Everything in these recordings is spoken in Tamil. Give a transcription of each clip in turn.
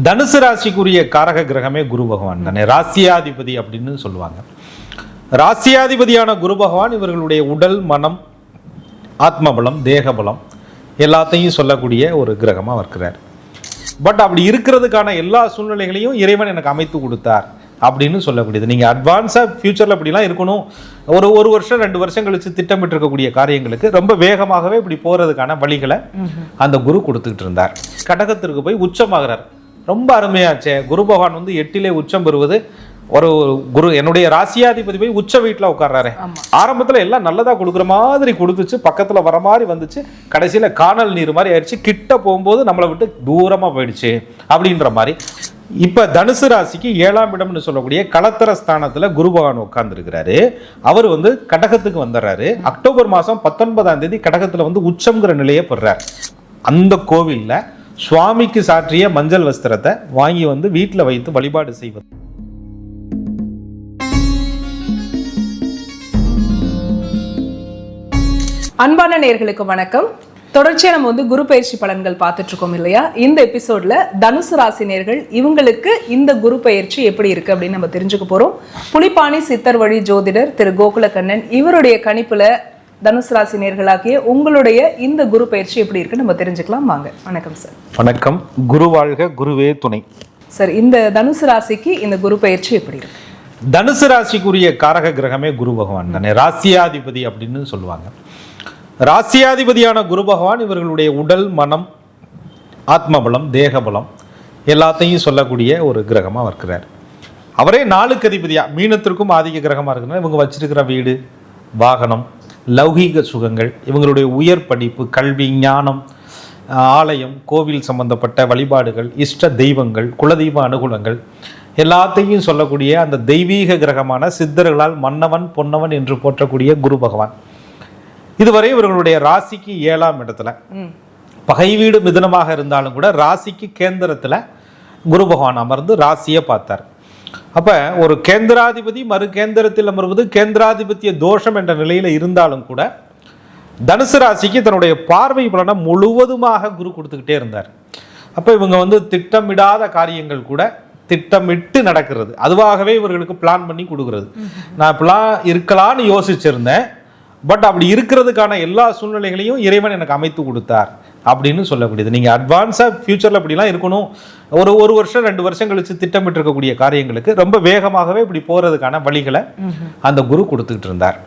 தனுசு ராசிக்குரிய காரக கிரகமே குரு பகவான் தானே. ராசியாதிபதி அப்படின்னு சொல்லுவாங்க. ராசியாதிபதியான குரு பகவான் இவர்களுடைய உடல் மனம் ஆத்மபலம் தேகபலம் எல்லாத்தையும் சொல்லக்கூடிய ஒரு கிரகமாக இருக்கிறார். பட் அப்படி இருக்கிறதுக்கான எல்லா சூழ்நிலைகளையும் இறைவன் எனக்கு அமைத்து கொடுத்தார் அப்படின்னு சொல்லக்கூடியது. நீங்கள் அட்வான்ஸாக ஃப்யூச்சரில் இப்படிலாம் இருக்கணும். ஒரு ஒரு வருஷம் ரெண்டு வருஷம் கழிச்சு திட்டமிட்டு இருக்கக்கூடிய காரியங்களுக்கு ரொம்ப வேகமாகவே இப்படி போகிறதுக்கான வழிகளை அந்த குரு கொடுத்துக்கிட்டு இருந்தார். கடகத்திற்கு போய் உச்சமாகிறார். ரொம்ப அருமையாச்சே. குரு பகவான் வந்து எட்டிலே உச்சம் பெறுவது. ஒரு குரு என்னுடைய ராசியாதிபதி போய் உச்ச வீட்டில் உட்கார்றாரு. ஆரம்பத்தில் எல்லாம் நல்லதாக கொடுக்குற மாதிரி கொடுத்துச்சு. பக்கத்தில் வர மாதிரி வந்துச்சு. கடைசியில் காணல் நீர் மாதிரி ஆயிடுச்சு. கிட்ட போகும்போது நம்மளை விட்டு தூரமாக போயிடுச்சு அப்படின்ற மாதிரி. இப்போ தனுசு ராசிக்கு ஏழாம் இடம்னு சொல்லக்கூடிய களத்திர ஸ்தானத்தில் குரு பகவான் உட்கார்ந்துருக்கிறாரு. அவர் வந்து கடகத்துக்கு வந்துடுறாரு அக்டோபர் மாதம் பத்தொன்பதாம் தேதி கடகத்தில் வந்து உச்சம்ங்கிற நிலையை பெறார் அந்த கோவிலில் சுவாமிக்கு சாற்றிய மஞ்சள் வஸ்திரத்தை வாங்கி வந்து வீட்டில் வைத்து வழிபாடு செய்வது. அன்பான நேர்களுக்கு வணக்கம். தொடர்ச்சியாக நம்ம வந்து குரு பயிற்சி பலன்கள் பார்த்துட்டு இருக்கோம் இல்லையா? இந்த எபிசோட்ல தனுசு ராசி நேர்கள் இவங்களுக்கு இந்த குரு பயிற்சி எப்படி இருக்கு அப்படின்னு நம்ம தெரிஞ்சுக்க போறோம். புலிப்பாணி சித்தர் வழி ஜோதிடர் திரு கோகுலகண்ணன் இவருடைய கணிப்புல தனுசு ராசி நேர்களாகிய உங்களுடைய இந்த குரு பயிற்சி எப்படி இருக்கு? நம்ம தெரிஞ்சுக்கலாம். வாங்க. வணக்கம் சார். வணக்கம். குரு வாழ்க குருவே துணை. சார் இந்த தனுசு ராசிக்கு இந்த குரு பயிற்சி எப்படி இருக்கு? தனுசு ராசிக்குரிய காரக கிரகமே குரு பகவான் தானே. ராசியாதிபதி அப்படின்னு சொல்லுவாங்க. ராசியாதிபதியான குரு பகவான் இவர்களுடைய உடல் மனம் ஆத்மபலம் தேகபலம் எல்லாத்தையும் சொல்லக்கூடிய ஒரு கிரகமாக இருக்கிறார். அவரே நாளுக்கு அதிபதியா. மீனத்திற்கும் ஆதிக்க கிரகமாக இருக்கிறார். இவங்க வச்சிருக்கிற வீடு வாகனம் லௌகீக சுகங்கள் இவங்களுடைய உயர் படிப்பு கல்வி ஞானம் ஆலயம் கோவில் சம்பந்தப்பட்ட வழிபாடுகள் இஷ்ட தெய்வங்கள் குலதெய்வ அனுகூலங்கள் எல்லாத்தையும் சொல்லக்கூடிய அந்த தெய்வீக கிரகமான சித்தர்களால் மன்னவன் பொன்னவன் என்று போற்றக்கூடிய குரு பகவான். இதுவரை இவர்களுடைய ராசிக்கு ஏழாம் இடத்துல. பகை வீடு மிதுனமாக இருந்தாலும் கூட ராசிக்கு கேந்திரத்துல குரு பகவான் அமர்ந்து ராசியை பார்த்தார். அப்போ ஒரு கேந்திராதிபதி மறு கேந்திரத்தில் அமர்வது கேந்திராதிபத்திய தோஷம் என்ற நிலையில் இருந்தாலும் கூட தனுசு ராசிக்கு தன்னுடைய பார்வை பலனை முழுவதுமாக குரு கொடுத்துக்கிட்டே இருந்தார். அப்போ இவங்க வந்து திட்டமிடாத காரியங்கள் கூட திட்டமிட்டு நடக்கிறது. அதுவாகவே இவர்களுக்கு பிளான் பண்ணி கொடுக்கறது. நான் இப்பெல்லாம் இருக்கலாம்னு யோசிச்சிருந்தேன். பட் அப்படி இருக்கிறதுக்கான எல்லா சூழ்நிலைகளையும் இறைவன் எனக்கு அமைத்து கொடுத்தார். அப்படின்னு சொல்லக்கூடியது. நீங்கள் அட்வான்ஸாக ஃப்யூச்சரில் இப்படிலாம் இருக்கணும். ஒரு ஒரு வருஷம் ரெண்டு வருஷம் கழிச்சு திட்டமிட்டு இருக்கக்கூடிய காரியங்களுக்கு ரொம்ப வேகமாகவே இப்படி போகிறதுக்கான வழிகளை அந்த குரு கொடுத்துக்கிட்டு இருந்தார்.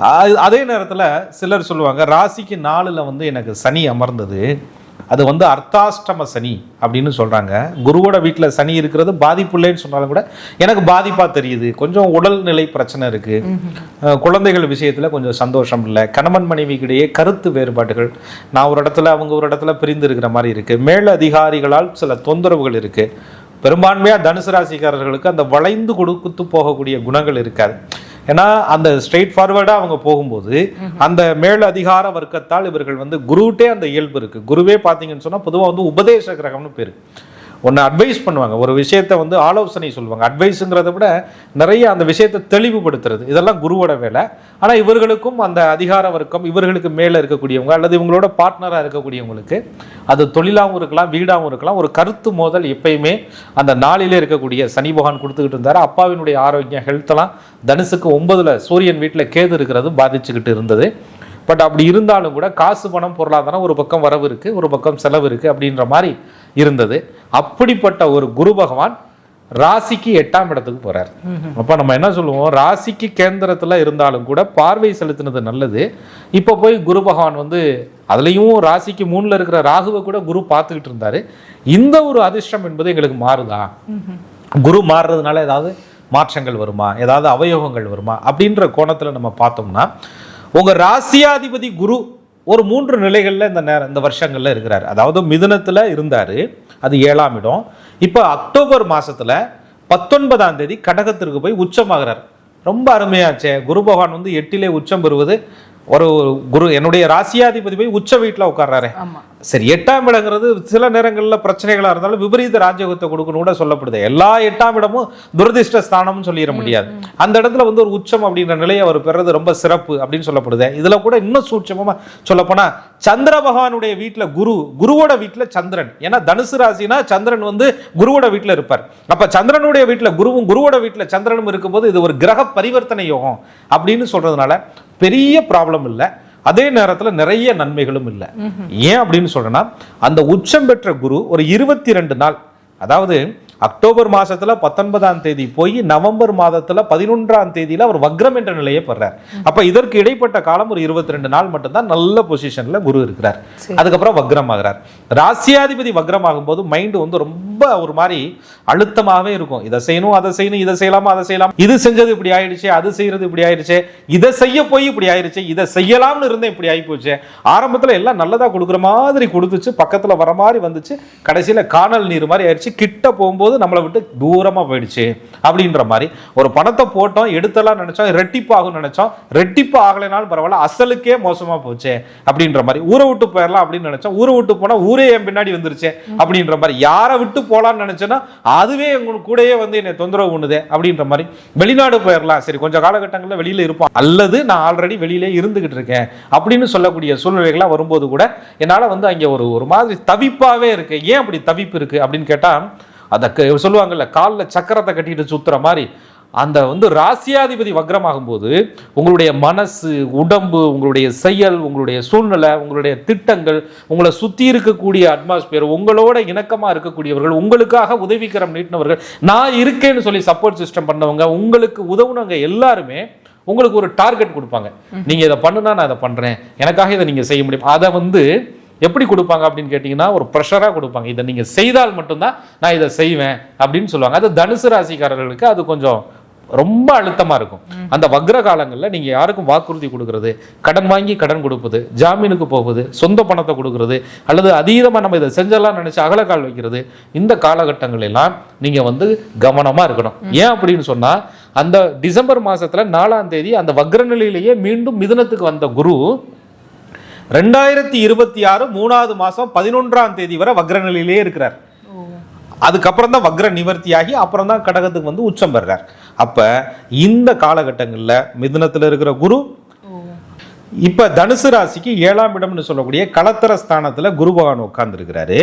அது- அதே நேரத்தில் சிலர் சொல்லுவாங்க ராசிக்கு நாலில் வந்து எனக்கு சனி அமர்ந்தது. அது வந்து அர்த்தாஷ்டம சனி அப்படின்னு சொல்கிறாங்க குருவோட வீட்டில் சனி இருக்கிறது பாதிப்புள்ளேன்னு சொன்னாலும் கூட எனக்கு பாதிப்பாக தெரியுது. கொஞ்சம் உடல்நிலை பிரச்சனை இருக்குது குழந்தைகள் விஷயத்தில் கொஞ்சம் சந்தோஷம் இல்லை. கணவன் மனைவிக்கிடையே கருத்து வேறுபாடுகள். நான் ஒரு இடத்துல அவங்க ஒரு இடத்துல பிரிந்து இருக்கிற மாதிரி இருக்குது மேல் அதிகாரிகளால் சில தொந்தரவுகள் இருக்குது பெரும்பான்மையாக தனுசு ராசிக்காரர்களுக்கு அந்த வளைந்து கொடுத்து போகக்கூடிய குணங்கள் இருக்காது. ஏன்னா அந்த ஸ்ட்ரெயிட் ஃபார்வர்டாக அவங்க போகும்போது அந்த மேல் அதிகார வர்க்கத்தால் இவர்கள் வந்து குருட்டே அந்த இயல்பு இருக்கு. குருவே பார்த்தீங்கன்னு சொன்னால் பொதுவாக வந்து உபதேச கிரகம்னு பேர். ஒன்று அட்வைஸ் பண்ணுவாங்க. ஒரு விஷயத்தை வந்து ஆலோசனை சொல்லுவாங்க. அட்வைஸுங்கிறத விட நிறைய அந்த விஷயத்தை தெளிவுபடுத்துறது. இதெல்லாம் குருவோட வேலை. ஆனால் இவர்களுக்கும் அந்த அதிகார வர்க்கம் இவர்களுக்கு மேலே இருக்கக்கூடியவங்க அல்லது இவங்களோட பார்ட்னராக இருக்கக்கூடியவங்களுக்கு அது தொழிலாகவும் இருக்கலாம் வீடாகவும் இருக்கலாம். ஒரு கருத்து மோதல் எப்பயுமே அந்த நாளிலே இருக்கக்கூடிய சனி பகவான் கொடுத்துக்கிட்டு இருந்தார். அப்பாவினுடைய ஆரோக்கியம் ஹெல்த்தெல்லாம் தனுசுக்கு ஒன்பதுல சூரியன் வீட்டில் கேது இருக்கிறது பாதிச்சுக்கிட்டு இருந்தது. பட் அப்படி இருந்தாலும் கூட காசு பணம் பொருளாதாரம் ஒரு பக்கம் வரவு இருக்குது ஒரு பக்கம் செலவு இருக்குது அப்படின்ற மாதிரி இருந்தது. அப்படிப்பட்ட ஒரு குரு பகவான் ராசிக்கு எட்டாம் இடத்துக்கு போறார். அப்ப நம்ம என்ன சொல்லுவோம்? ராசிக்கு கேந்திரத்துல இருந்தாலும் கூட பார்வை செலுத்தினது நல்லது. இப்போ போய் குரு பகவான் வந்து அதுலயும் ராசிக்கு மூணுல இருக்கிற ராகுவை கூட குரு பார்த்துக்கிட்டு இருந்தாரு. இந்த ஒரு அதிர்ஷ்டம் என்பது எங்களுக்கு மாறுதா? குரு மாறுறதுனால ஏதாவது மாற்றங்கள் வருமா? ஏதாவது அவயோகங்கள் வருமா? அப்படின்ற கோணத்துல நம்ம பார்த்தோம்னா உங்க ராசியாதிபதி குரு ஒரு மூன்று நிலைகளில் இந்த நேரம் இந்த வருஷங்களில் இருக்கிறார். அதாவது மிதுனத்தில் இருந்தார். அது ஏழாம் இடம். இப்போ அக்டோபர் மாதத்தில் பத்தொன்பதாம் தேதி கடகத்திற்கு போய் உச்சமாகிறார். ரொம்ப அருமையாச்சே குரு பகவான் வந்து எட்டிலே உச்சம் பெறுவது ஒரு குரு என்னுடைய ராசியாதிபதி போய் உச்ச வீட்டுல உட்கார்றாரு. சரி எட்டாம் இடங்கிறது சில நேரங்கள்ல பிரச்சனைகளா இருந்தாலும் விபரீத ராஜயோகத்தை கொடுக்கணும் கூட சொல்லப்படுது. எல்லா எட்டாம் இடமும் துரதிர்ஷ்ட ஸ்தானம்னு சொல்லிட முடியாது. அந்த இடத்துல வந்து ஒரு உச்சம் அப்படின்ற நிலையை அவர் பெறது ரொம்ப சிறப்பு அப்படின்னு சொல்லப்படுது. இதுல கூட இன்னும் சூட்சமா சொல்லப்போனா சந்திர பகவானுடைய வீட்டுல குரு குருவோட வீட்டுல சந்திரன். ஏன்னா தனுசு ராசினா சந்திரன் வந்து குருவோட வீட்டுல இருப்பார். அப்ப சந்திரனுடைய வீட்டுல குருவும் குருவோட வீட்டுல சந்திரனும் இருக்கும்போது இது ஒரு கிரக பரிவர்த்தனை யோகம் அப்படின்னு சொல்றதுனால பெரிய ப்ராப்ளம் இல்லை. அதே நேரத்துல நிறைய நன்மைகளும் இல்லை. ஏன் அப்படின்னு சொல்றேன்னா அந்த உச்சம் பெற்ற குரு ஒரு இருபத்தி ரெண்டு நாள் அதாவது அக்டோபர் மாசத்துல பத்தொன்பதாம் தேதி போய் நவம்பர் மாதத்துல பதினொன்றாம் தேதியில அவர் வக்ரம் என்ற நிலையை பெறார். அப்ப இதற்கு இடைப்பட்ட காலம் ஒரு இருபத்தி ரெண்டு நாள் மட்டும்தான் நல்ல பொசிஷன்ல குரு இருக்கிறார். அதுக்கப்புறம் வக்ரம் ஆகிறார் ராசியாதிபதி வக்ரம் ஆகும்போது மைண்ட் வந்து ரொம்ப ஒரு மாதிரி அழுத்தமாவே இருக்கும். இதை செய்யணும் அதை செய்யணும் இதை செய்யலாமா அதை செய்யலாம்? இது செஞ்சது இப்படி ஆயிடுச்சு அது செய்யறது இப்படி ஆயிடுச்சு இதை செய்ய போய் இப்படி ஆயிடுச்சு இதை செய்யலாம்னு இருந்தேன் இப்படி ஆகி போச்சு. ஆரம்பத்துல எல்லாம் நல்லதா கொடுக்குற மாதிரி கொடுத்துச்சு பக்கத்துல வர மாதிரி வந்துச்சு. கடைசியில காணல் நீர் மாதிரி ஆயிடுச்சு கிட்ட போகும்போது நம்மளை விட்டு தூரமா போயிடுச்சு அப்படின்ற மாதிரி. ஒரு பணத்தை போட்டோம் எடுத்தலாம் நினைச்சோம் ரெட்டிப்பு ஆகும்னு நினைச்சோம் ரெட்டிப்பு ஆகலைனாலும் பரவாயில்ல அசலுக்கே மோசமா போச்சு அப்படின்ற மாதிரி. ஊரை விட்டு போயிடலாம் அப்படின்னு நினைச்சோம் ஊரை விட்டு போனால் ஊரே என் பின்னாடி வந்துருச்சு அப்படின்ற மாதிரி. யாரை விட்டு போகலான்னு நினைச்சேன்னா அதுவே எங்களுக்கு கூடயே வந்து என்னை தொந்தரவு பண்ணுது அப்படின்ற மாதிரி. வெளிநாடு போயிடலாம். சரி கொஞ்சம் காலகட்டங்களில் வெளியில இருப்போம். அல்லது நான் ஆல்ரெடி வெளியிலே இருந்துகிட்டு இருக்கேன் அப்படின்னு சொல்லக்கூடிய சூழ்நிலைகள்லாம் வரும்போது கூட என்னால் வந்து அங்கே ஒரு ஒரு மாதிரி தவிப்பாவே இருக்கு. ஏன் அப்படி தவிப்பு இருக்கு அப்படின்னு கேட்டால் அந்த க- சொல்லுவாங்கல்ல காலில் சக்கரத்தை கட்டிட்டு சுத்துற மாதிரி. அந்த வந்து ராசியாதிபதி வக்ரமாகும் போது உங்களுடைய மனசு உடம்பு உங்களுடைய செயல் உங்களுடைய சூழ்நிலை உங்களுடைய திட்டங்கள் உங்களை சுத்தி இருக்கக்கூடிய அட்மாஸ்பியர் உங்களோட இணக்கமா இருக்கக்கூடியவர்கள் உங்களுக்காக உதவிக்கரம் நீட்டினவர்கள் நான் இருக்கேன்னு சொல்லி சப்போர்ட் சிஸ்டம் பண்ணவங்க உங்களுக்கு உதவுனவங்க எல்லாருமே உங்களுக்கு ஒரு டார்கெட் கொடுப்பாங்க. நீங்க இதை பண்ணுனா நான் இதை பண்றேன். எனக்காக இதை நீங்க செய்ய முடியும். அதை வந்து எப்படி கொடுப்பாங்க அப்படின்னு கேட்டிங்கன்னா ஒரு ப்ரெஷராக கொடுப்பாங்க. இதை நீங்கள் செய்தால் மட்டும்தான் நான் இதை செய்வேன் அப்படின்னு சொல்லுவாங்க. அது தனுசு ராசிக்காரர்களுக்கு அது கொஞ்சம் ரொம்ப அழுத்தமா இருக்கும். அந்த வக்ர காலங்களில் நீங்க யாருக்கும் வாக்குறுதி கொடுக்கறது கடன் வாங்கி கடன் கொடுப்பது ஜாமீனுக்கு போவது சொந்த பணத்தை கொடுக்கறது அல்லது அதீதமா நம்ம இதை செஞ்சலாம் நினைச்சு அகலக்கால் வைக்கிறது இந்த காலகட்டங்கள் எல்லாம் நீங்க வந்து கவனமா இருக்கணும். ஏன் அப்படின்னு சொன்னா அந்த டிசம்பர் மாசத்துல நாலாம் தேதி அந்த வக்ர நிலையிலேயே மீண்டும் மிதுனத்துக்கு வந்த குரு ரெண்டாயிரத்தி இருபத்தி ஆறு மூணாவது மாசம் பதினொன்றாம் தேதி வரை வக்ர நிலையிலே இருக்கிறார். அதுக்கப்புறம் தான் வக்ர நிவர்த்தியாகி அப்புறம் தான் கடகத்துக்கு வந்து உச்சம் பெறுறார். அப்ப இந்த காலகட்டங்களில் மிதுனத்துல இருக்கிற குரு இப்ப தனுசு ராசிக்கு ஏழாம் இடம்னு சொல்லக்கூடிய களத்திர ஸ்தானத்துல குரு பகவான் உட்கார்ந்துருக்கிறாரு.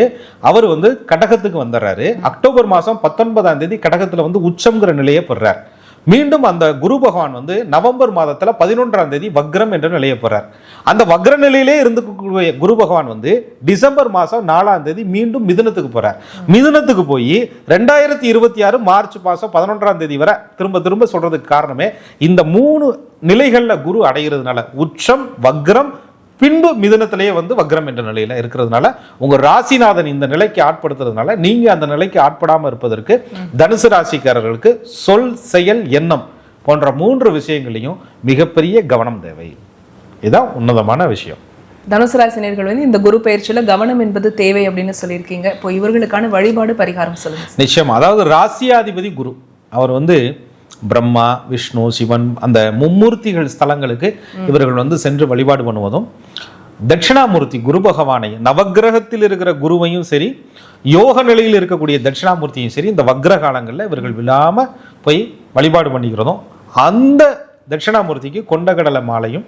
அவர் வந்து கடகத்துக்கு வந்துடுறாரு. அக்டோபர் மாசம் பத்தொன்பதாம் தேதி கடகத்துல வந்து உச்சம்ங்கிற நிலையை பெறார் மீண்டும் அந்த குரு பகவான் வந்து நவம்பர் மாதத்தில் பதினொன்றாம் தேதி வக்ரம் என்று நிலைய போகிறார் அந்த வக்ர நிலையிலே இருந்துக்கூடிய குரு பகவான் வந்து டிசம்பர் மாதம் நாலாம் தேதி மீண்டும் மிதுனத்துக்கு போகிறார் மிதுனத்துக்கு போய் ரெண்டாயிரத்தி இருபத்தி ஆறு மார்ச் மாதம் பதினொன்றாம் தேதி வரை திரும்ப திரும்ப சொல்கிறதுக்கு காரணமே இந்த மூணு நிலைகளில் குரு அடைகிறதுனால உச்சம் வக்ரம் பின்பு மிதுனத்திலேயே வந்து வக்ரம் என்ற நிலையில இருக்கிறதுனால உங்க ராசிநாதன் இந்த நிலைக்கு ஆட்படுத்துறதுனால நீங்க அந்த நிலைக்கு ஆட்படாம இருப்பதற்கு தனுசு ராசிக்காரர்களுக்கு சொல் செயல் எண்ணம் போன்ற மூன்று விஷயங்களையும் மிகப்பெரிய கவனம் தேவை. இதுதான் உன்னதமான விஷயம். தனுசு ராசினியர்கள் வந்து இந்த குரு பயிற்சியில கவனம் என்பது தேவை அப்படின்னு சொல்லியிருக்கீங்க. இப்போ இவர்களுக்கான வழிபாடு பரிகாரம் சொல்லுங்க. நிச்சயம். அதாவது ராசியாதிபதி குரு அவர் வந்து பிரம்மா விஷ்ணு சிவன் அந்த மும்மூர்த்திகள் ஸ்தலங்களுக்கு இவர்கள் வந்து சென்று வழிபாடு பண்ணுவதும் தட்சிணாமூர்த்தி குரு பகவானை நவக்கிரகத்தில் இருக்கிற குருவையும் சரி யோக நிலையில் இருக்கக்கூடிய தட்சிணாமூர்த்தியும் சரி இந்த வக்ர காலங்களில் இவர்கள் விழாம போய் வழிபாடு பண்ணிக்கிறதும் அந்த தட்சிணாமூர்த்திக்கு கொண்டகடலை மாலையும்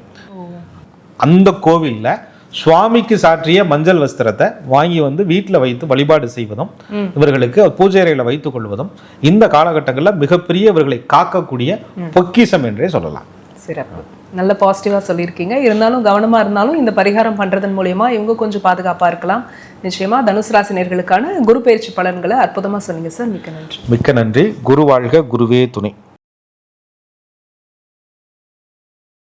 அந்த கோவில்ல சுவாமிக்கு சாற்றிய மஞ்சள் வஸ்திரத்தை வாங்கி வந்து வீட்டில் வைத்து வழிபாடு செய்வதும் இவர்களுக்கு பூஜை அறையில வைத்துக் கொள்வதும் இந்த காலகட்டங்களில் மிகப்பெரிய இவர்களை காக்கக்கூடிய பொக்கிஷம் என்றே சொல்லலாம். சிறப்பு. நல்ல பாசிட்டிவாக சொல்லியிருக்கீங்க. இருந்தாலும் கவனமாக இருந்தாலும் இந்த பரிகாரம் பண்ணுறதன் மூலயமா இவங்க கொஞ்சம் பாதுகாப்பாக இருக்கலாம். நிச்சயமாக தனுசு ராசினியர்களுக்கான குரு பயிற்சி பலன்களை அற்புதமாக சொன்னீங்க சார். மிக்க நன்றி. மிக்க நன்றி. குரு வாழ்க குருவே துணை.